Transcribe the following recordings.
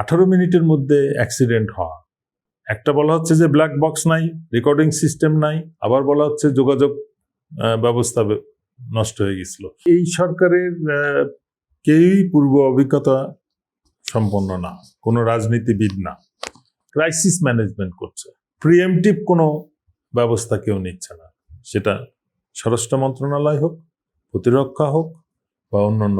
আঠারো মিনিটের মধ্যে অ্যাক্সিডেন্ট হওয়া। একটা বলা হচ্ছে যে ব্ল্যাক বক্স নাই রেকর্ডিং সিস্টেম নাই, আবার বলা হচ্ছে যোগাযোগ ব্যবস্থা নষ্ট হয়ে গেছিল। এই সরকারের কেউই পূর্ব অভিজ্ঞতা সম্পন্ন না, কোনো রাজনীতিবিদ না। ক্রাইসিস ম্যানেজমেন্ট করছে। প্রিএমটিভ কোনো ব্যবস্থা কেউ নিচ্ছে না। সেটা স্বরাষ্ট্র মন্ত্রণালয় হোক, প্রতিরক্ষা হোক বা অন্যান্য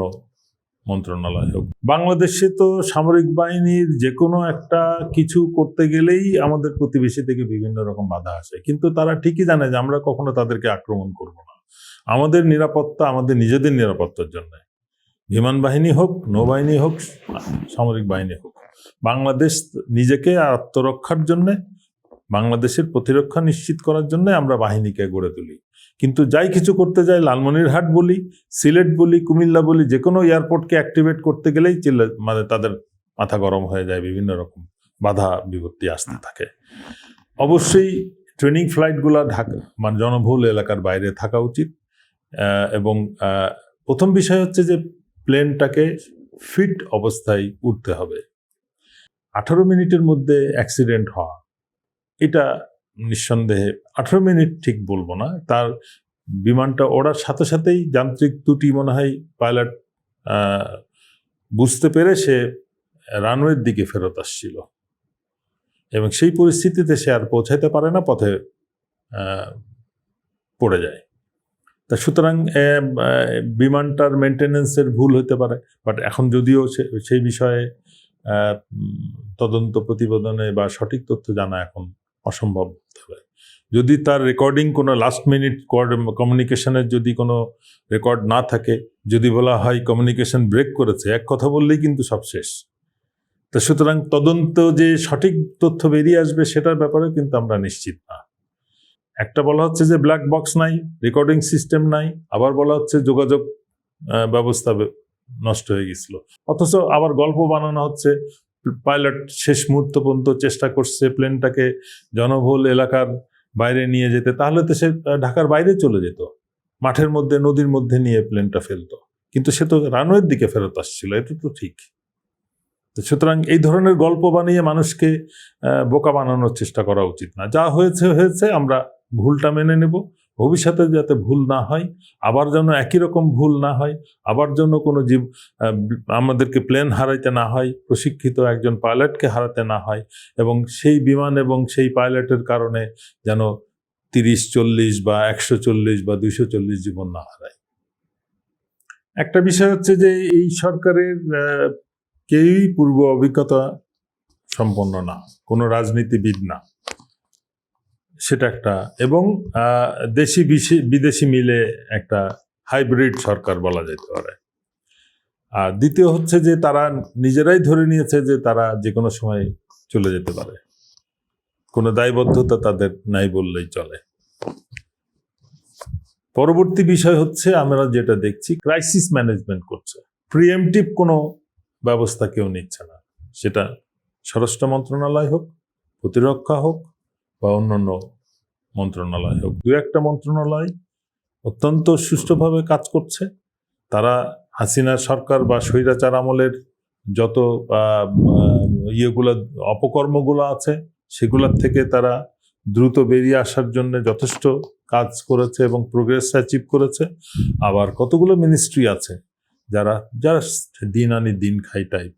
মন্ত্রণালয় হোক বাংলাদেশে তো সামরিক বাহিনীর যে কোনো একটা কিছু করতে গেলেই আমাদের প্রতিবেশী থেকে বিভিন্ন রকম বাধা আসে। কিন্তু তারা ঠিকই জানে যে আমরা কখনো তাদেরকে আক্রমণ করব না। আমাদের নিরাপত্তা আমাদের নিজেদের নিরাপত্তার জন্য। বিমান বাহিনী হোক, নৌবাহিনী হোক, সামরিক বাহিনী হোক। বাংলাদেশ নিজেকে আত্মরক্ষার জন্যে বাংলাদেশের প্রতিরক্ষা নিশ্চিত করার জন্য আমরা বাহিনীকে গড়ে তুলি। কিন্তু যাই কিছু করতে যাই, লালমনিরহাট বলি, সিলেট বলি, কুমিল্লা বলি যে কোনো এয়ারপোর্টকে অ্যাক্টিভেট করতে গেলেই চিল্লা মানে তাদের মাথা গরম হয়ে যায়, বিভিন্ন রকম বাধা বিপত্তি আসতে থাকে। অবশ্যই ট্রেনিং ফ্লাইটগুলো ঢাকা মানে জনবহুল এলাকার বাইরে থাকা উচিত। এবং প্রথম বিষয় হচ্ছে যে প্লেনটাকে ফিট অবস্থায় উঠতে হবে। আঠারো মিনিটের মধ্যে অ্যাক্সিডেন্ট হওয়া। এটা নিঃসন্দেহে আঠারো মিনিট ঠিক বলব না। তার বিমানটা ওড়ার সাথে সাথেই যান্ত্রিক ত্রুটি মনে হয় পাইলট বুঝতে পেরে সে রানওয়ের দিকে ফেরত আসছিল। এবং সেই পরিস্থিতিতে সে আর পৌঁছাইতে পারে না, পথে পড়ে যায়। তা সুতরাং বিমানটার মেনটেনেন্সের ভুল হতে পারে, বাট এখন যদিও সেই বিষয়ে তদন্ত প্রতিবেদনে বা সঠিক তথ্য জানা এখন অসম্ভব যদি তার রেকর্ডিং কোনো লাস্ট মিনিট কমিউনিকেশনের যদি কোনো রেকর্ড না থাকে, যদি বলা হয় কমিউনিকেশন ব্রেক করেছে, এক কথা বললেই কিন্তু সব শেষ। তা সুতরাং তদন্ত যে সঠিক তথ্য বেরিয়ে আসবে সেটার ব্যাপারে কিন্তু আমরা নিশ্চিত না। একটা বলা হচ্ছে যে ব্ল্যাক বক্স নাই রেকর্ডিং সিস্টেম নাই, আবার বলা হচ্ছে যোগাযোগ ব্যবস্থা নষ্ট হয়ে গেছিল। অথচ আবার গল্প বানানো হচ্ছে পাইলট শেষ মুহূর্ত পর্যন্ত চেষ্টা করছে প্লেনটাকে জনবহুল এলাকার বাইরে নিয়ে যেতে, তাহলে তো সে ঢাকার বাইরে চলে যেত। মাঠের মধ্যে, নদীর মধ্যে নিয়ে প্লেনটা ফেলতো। কিন্তু সে তো রানওয়ের দিকে ফেরত আসছিল, এটা তো ঠিক। সুতরাং এই ধরনের গল্প বানিয়ে মানুষকে বোকা বানানোর চেষ্টা করা উচিত না। যা হয়েছে হয়েছে, আমরা ভুলটা মেনে নেব। ভবিষ্যতে যাতে ভুল না হয়, আবার যেন একই রকম ভুল না হয়, আবার যেন কোনো জীব আমাদেরকে প্লেন হারাইতে না হয়, প্রশিক্ষিত একজন পাইলটকে হারাতে না হয় এবং সেই বিমান এবং সেই পাইলটের কারণে যেন তিরিশ, চল্লিশ বা একশো চল্লিশ বা দুইশো চল্লিশ জীবন না হারায়। একটা বিষয় হচ্ছে যে এই সরকারের কেউই পূর্ব অভিজ্ঞতা সম্পন্ন না, কোনো রাজনীতিবিদ না। সেটা একটা। এবং দেশি বিদেশি মিলে একটা হাইব্রিড সরকার বলা যেতে পারে। আর দ্বিতীয় হচ্ছে যে তারা নিজেরাই ধরে নিয়েছে যে তারা যে কোনো সময় চলে যেতে পারে। কোনো দায়বদ্ধতা তাদের নাই বললেই চলে। পরবর্তী বিষয় হচ্ছে আমরা যেটা দেখছি ক্রাইসিস ম্যানেজমেন্ট করছে। প্রিএমটিভ কোনো ব্যবস্থা কেউ নিচ্ছে না। সেটা স্বরাষ্ট্র মন্ত্রণালয় হোক, প্রতিরক্ষা হোক বা অন্যান্য মন্ত্রণালয় হোক। দু একটা মন্ত্রণালয় অত্যন্ত সুষ্ঠুভাবে কাজ করছে। তারা হাসিনা সরকার বা স্বৈরাচার আমলের যত ইয়েগুলো, অপকর্মগুলো আছে, সেগুলোর থেকে তারা দ্রুত বেরিয়ে আসার জন্য যথেষ্ট কাজ করেছে এবং প্রোগ্রেস অ্যাচিভ করেছে। আবার কতগুলো মিনিস্ট্রি আছে, যারা জাস্ট দিন আনি দিন খাই টাইপ